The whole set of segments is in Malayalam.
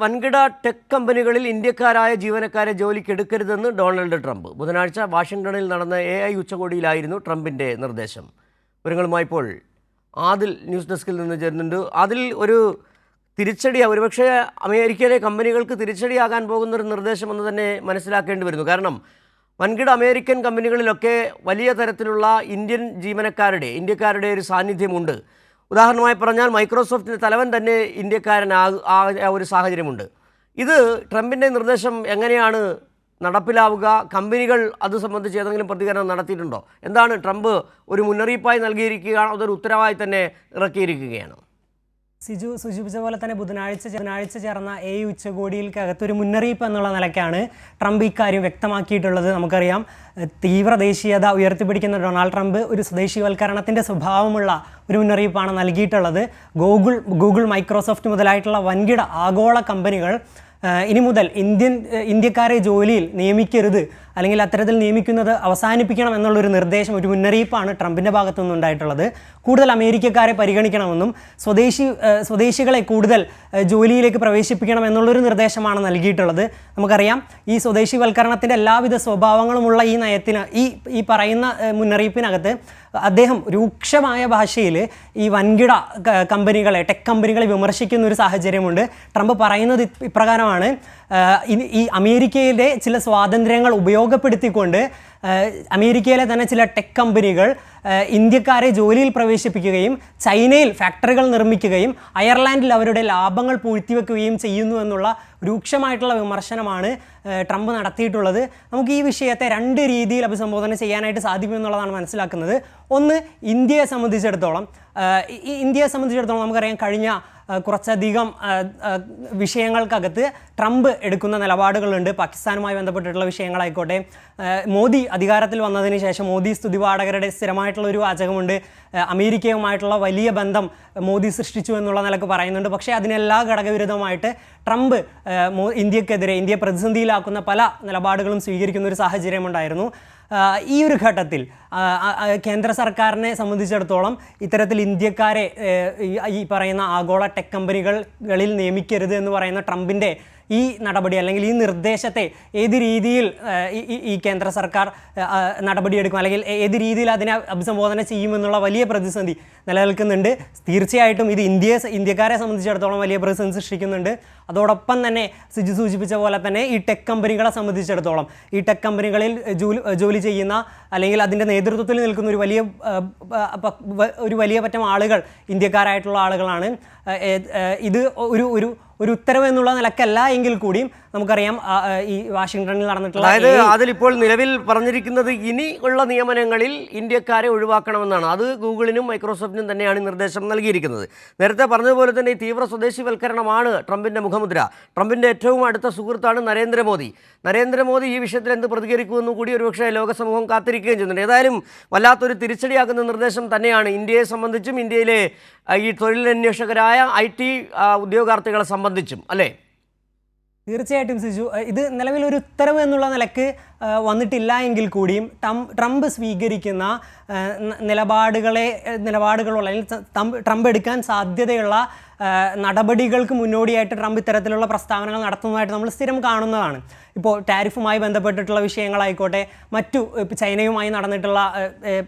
വൻകിട ടെക് കമ്പനികളിൽ ഇന്ത്യക്കാരായ ജീവനക്കാരെ ജോലിക്ക് എടുക്കരുതെന്ന് ഡൊണാൾഡ് ട്രംപ്. ബുധനാഴ്ച വാഷിംഗ്ടണിൽ നടന്ന എ ഐ ഉച്ചകോടിയിലായിരുന്നു ട്രംപിന്റെ നിർദ്ദേശം. വിവരങ്ങളുമായി ഇപ്പോൾ ആദിൽ ന്യൂസ് ഡെസ്കിൽ നിന്ന് ചേരുന്നുണ്ട്. അതിൽ ഒരു തിരിച്ചടി ഒരുപക്ഷെ അമേരിക്കയിലെ കമ്പനികൾക്ക് തിരിച്ചടിയാകാൻ പോകുന്ന ഒരു നിർദ്ദേശം എന്ന് തന്നെ മനസ്സിലാക്കേണ്ടി വരുന്നു. കാരണം വൻകിട അമേരിക്കൻ കമ്പനികളിലൊക്കെ വലിയ തരത്തിലുള്ള ഇന്ത്യൻ ജീവനക്കാരുടെ ഇന്ത്യക്കാരുടെ ഒരു സാന്നിധ്യമുണ്ട്. ഉദാഹരണമായി പറഞ്ഞാൽ മൈക്രോസോഫ്റ്റിന്റെ തലവൻ തന്നെ ഇന്ത്യക്കാരനാ ആ ഒരു സാഹചര്യമുണ്ട്. ഇത് ട്രംപിന്റെ നിർദ്ദേശം എങ്ങനെയാണ് നടപ്പിലാവുക? കമ്പനികൾ അത് സംബന്ധിച്ച് ഏതെങ്കിലും പ്രതികരണം നടത്തിയിട്ടുണ്ടോ? എന്താണ് ട്രംപ് ഒരു മുന്നറിയിപ്പായി നൽകിയിരിക്കുകയാണോ? അതൊരു ഉത്തരവായി തന്നെ ഇറക്കിയിരിക്കുകയാണ്. സിജു സൂചിപ്പിച്ച പോലെ തന്നെ ബുധനാഴ്ച ബുധനാഴ്ച ചേർന്ന എ ഉച്ചകോടിയിൽക്കകത്ത് ഒരു മുന്നറിയിപ്പ് എന്നുള്ള നിലയ്ക്കാണ് ട്രംപ് ഇക്കാര്യം വ്യക്തമാക്കിയിട്ടുള്ളത്. നമുക്കറിയാം തീവ്ര ദേശീയത ഉയർത്തിപ്പിടിക്കുന്ന ഡൊണാൾഡ് ട്രംപ് ഒരു സ്വദേശീവൽക്കരണത്തിന്റെ സ്വഭാവമുള്ള ഒരു മുന്നറിയിപ്പാണ് നൽകിയിട്ടുള്ളത്. ഗൂഗിൾ ഗൂഗിൾ മൈക്രോസോഫ്റ്റ് മുതലായിട്ടുള്ള വൻകിട ആഗോള കമ്പനികൾ ഇനി മുതൽ ഇന്ത്യൻ ഇന്ത്യക്കാരെ ജോലിയിൽ നിയമിക്കരുത് അല്ലെങ്കിൽ അത്തരത്തിൽ നിയമിക്കുന്നത് അവസാനിപ്പിക്കണം എന്നുള്ളൊരു നിർദ്ദേശം ഒരു മുന്നറിയിപ്പാണ് ട്രംപിന്റെ ഭാഗത്തു നിന്നുണ്ടായിട്ടുള്ളത് കൂടുതൽ അമേരിക്കക്കാരെ പരിഗണിക്കണമെന്നും സ്വദേശി സ്വദേശികളെ കൂടുതൽ ജോലിയിലേക്ക് പ്രവേശിപ്പിക്കണം എന്നുള്ളൊരു നിർദ്ദേശമാണ് നൽകിയിട്ടുള്ളത്. നമുക്കറിയാം ഈ സ്വദേശിവൽക്കരണത്തിന്റെ എല്ലാവിധ സ്വഭാവങ്ങളുമുള്ള ഈ നയത്തിന് ഈ ഈ പറയുന്ന മുന്നറിയിപ്പിനകത്ത് അദ്ദേഹം രൂക്ഷമായ ഭാഷയിൽ ഈ വൻകിട കമ്പനികളെ ടെക് കമ്പനികളെ വിമർശിക്കുന്ന ഒരു സാഹചര്യമുണ്ട്. ട്രംപ് പറയുന്നത് ഇപ്രകാരമാണ് ഈ അമേരിക്കയിലെ ചില സ്വാതന്ത്ര്യങ്ങൾ ഉപയോഗപ്പെടുത്തിക്കൊണ്ട് അമേരിക്കയിലെ തന്നെ ചില ടെക് കമ്പനികൾ ഇന്ത്യക്കാരെ ജോലിയിൽ പ്രവേശിപ്പിക്കുകയും ചൈനയിൽ ഫാക്ടറികൾ നിർമ്മിക്കുകയും അയർലാൻഡിൽ അവരുടെ ലാഭങ്ങൾ പൂഴ്ത്തിവെക്കുകയും ചെയ്യുന്നു എന്നുള്ള രൂക്ഷമായിട്ടുള്ള വിമർശനമാണ് ട്രംപ് നടത്തിയിട്ടുള്ളത്. നമുക്ക് ഈ വിഷയത്തെ രണ്ട് രീതിയിൽ അഭിസംബോധന ചെയ്യാനായിട്ട് സാധിക്കുമെന്നുള്ളതാണ് മനസ്സിലാക്കുന്നത്. ഒന്ന് ഇന്ത്യയെ സംബന്ധിച്ചിടത്തോളം ഇന്ത്യയെ സംബന്ധിച്ചിടത്തോളം നമുക്കറിയാം കഴിഞ്ഞ കുറച്ചധികം വിഷയങ്ങൾക്കകത്ത് ട്രംപ് എടുക്കുന്ന നിലപാടുകളുണ്ട്. പാകിസ്ഥാനുമായി ബന്ധപ്പെട്ടിട്ടുള്ള വിഷയങ്ങളായിക്കോട്ടെ. മോദി അധികാരത്തിൽ വന്നതിന് ശേഷം മോദി സ്തുതിപാഠകരുടെ സ്ഥിരമായിട്ടുള്ള ഒരു വാചകമുണ്ട്. അമേരിക്കയുമായിട്ടുള്ള വലിയ ബന്ധം മോദി സൃഷ്ടിച്ചു എന്നുള്ള നിലയ്ക്ക് പറയുന്നുണ്ട്. പക്ഷേ അതിനെല്ലാ ഘടകവിരുദ്ധമായിട്ട് ട്രംപ് ഇന്ത്യക്കെതിരെ ഇന്ത്യയെ പ്രതിസന്ധിയിലാക്കുന്ന പല നിലപാടുകളും സ്വീകരിക്കുന്ന ഒരു സാഹചര്യമുണ്ടായിരുന്നു. ഈ ഒരു ഘട്ടത്തിൽ കേന്ദ്ര സർക്കാരിനെ സംബന്ധിച്ചിടത്തോളം ഇത്തരത്തിൽ ഇന്ത്യക്കാരെ ഈ- പറയുന്ന ആഗോള ടെക് കമ്പനികളിൽ നിയമിക്കരുത് എന്ന് പറയുന്ന ട്രംപിന്റെ ഈ നടപടി അല്ലെങ്കിൽ ഈ നിർദ്ദേശത്തെ ഏത് രീതിയിൽ ഈ- കേന്ദ്ര സർക്കാർ നടപടിയെടുക്കും അല്ലെങ്കിൽ ഏത് രീതിയിൽ അതിനെ അഭിസംബോധന ചെയ്യുമെന്നുള്ള വലിയ പ്രതിസന്ധി നിലനിൽക്കുന്നുണ്ട്. തീർച്ചയായിട്ടും ഇത് ഇന്ത്യയെ ഇന്ത്യക്കാരെ സംബന്ധിച്ചിടത്തോളം വലിയ പ്രതിസന്ധി സൃഷ്ടിക്കുന്നുണ്ട്. അതോടൊപ്പം തന്നെ സിജു സൂചിപ്പിച്ച പോലെ തന്നെ ഈ ടെക് കമ്പനികളെ സംബന്ധിച്ചിടത്തോളം ഈ ടെക് കമ്പനികളിൽ ജോലി ജോലി ചെയ്യുന്ന അല്ലെങ്കിൽ അതിന്റെ നേതൃത്വത്തിൽ നിൽക്കുന്ന ഒരു വലിയ ഒരു വലിയ പറ്റം ആളുകൾ ഇന്ത്യക്കാരായിട്ടുള്ള ആളുകളാണ്. ഇത് ഒരു ഒരു ഒരു ഉത്തരവ് എന്നുള്ള നിലക്കല്ല എങ്കിൽ കൂടിയും നമുക്കറിയാം ഈ വാഷിങ്ടണിൽ നടന്നിട്ടുള്ള അതായത് അതിലിപ്പോൾ നിലവിൽ പറഞ്ഞിരിക്കുന്നത് ഇനി ഉള്ള നിയമനങ്ങളിൽ ഇന്ത്യക്കാരെ ഒഴിവാക്കണമെന്നാണ്. അത് ഗൂഗിളിനും മൈക്രോസോഫ്റ്റിനും തന്നെയാണ് നിർദ്ദേശം നൽകിയിരിക്കുന്നത്. നേരത്തെ പറഞ്ഞതുപോലെ തന്നെ ഈ തീവ്ര സ്വദേശിവൽക്കരണമാണ് ട്രംപിന്റെ മുഖമുദ്ര. ട്രംപിന്റെ ഏറ്റവും അടുത്ത സുഹൃത്താണ് നരേന്ദ്രമോദി. നരേന്ദ്രമോദി ഈ വിഷയത്തിൽ എന്ത് പ്രതികരിക്കുമെന്നും കൂടി ഒരുപക്ഷെ ലോകസമൂഹം കാത്തിരിക്കുകയും ചെയ്യുന്നുണ്ട്. ഏതായാലും വല്ലാത്തൊരു തിരിച്ചടിയാക്കുന്ന നിർദ്ദേശം തന്നെയാണ്. ഇന്ത്യയെ സംബന്ധിച്ചും ഇന്ത്യയിലെ ഈ തൊഴിലന്വേഷകരായ ഐ ടി ഉദ്യോഗാർത്ഥികളെ സംബന്ധിച്ചും അല്ലേ? തീർച്ചയായിട്ടും സിജു. ഇത് നിലവിൽ ഒരു ഉത്തരവ് എന്നുള്ള നിലയ്ക്ക് വന്നിട്ടില്ല എങ്കിൽ കൂടിയും ട്രംപ് സ്വീകരിക്കുന്ന നിലപാടുകളെ നിലപാടുകളുള്ള അല്ലെങ്കിൽ ട്രംപ് എടുക്കാൻ സാധ്യതയുള്ള നടപടികൾക്ക് മുന്നോടിയായിട്ട് ട്രംപ് ഇത്തരത്തിലുള്ള പ്രസ്താവനകൾ നടത്തുന്നതായിട്ട് നമ്മൾ സ്ഥിരം കാണുന്നതാണ്. ഇപ്പോൾ ടാരിഫുമായി ബന്ധപ്പെട്ടിട്ടുള്ള വിഷയങ്ങളായിക്കോട്ടെ മറ്റു ചൈനയുമായി നടന്നിട്ടുള്ള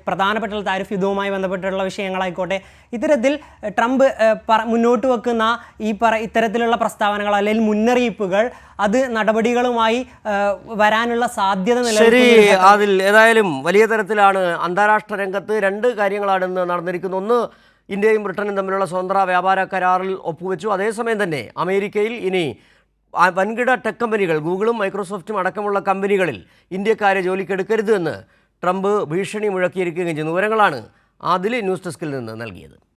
പ്രധാനപ്പെട്ട താരിഫ് യുദ്ധവുമായി ബന്ധപ്പെട്ടിട്ടുള്ള വിഷയങ്ങളായിക്കോട്ടെ ഇത്തരത്തിൽ ട്രംപ് പറ- മുന്നോട്ട് വെക്കുന്ന ഈ പറ ഇത്തരത്തിലുള്ള പ്രസ്താവനകൾ അല്ലെങ്കിൽ മുന്നറിയിപ്പുകൾ അത് നടപടികളുമായി വരാനുള്ള സാധ്യത ശരി അതിൽ ഏതായാലും വലിയ തരത്തിലാണ് അന്താരാഷ്ട്ര രംഗത്ത് രണ്ട് കാര്യങ്ങളാണ് ഇന്ന് നടന്നിരിക്കുന്നത്. ഒന്ന് ഇന്ത്യയും ബ്രിട്ടനും തമ്മിലുള്ള സ്വതന്ത്ര വ്യാപാര കരാറിൽ ഒപ്പുവെച്ചു. അതേസമയം തന്നെ അമേരിക്കയിൽ ഇനി വൻകിട ടെക് കമ്പനികൾ ഗൂഗിളും മൈക്രോസോഫ്റ്റും അടക്കമുള്ള കമ്പനികളിൽ ഇന്ത്യക്കാരെ ജോലിക്കെടുക്കരുത് എന്ന് ട്രംപ് ഭീഷണി മുഴക്കിയിരിക്കുകയും ചെയ്യുന്നു. വിവരങ്ങളാണ് അതിൽ ന്യൂസ് ഡെസ്കിൽ നിന്ന് നൽകിയത്.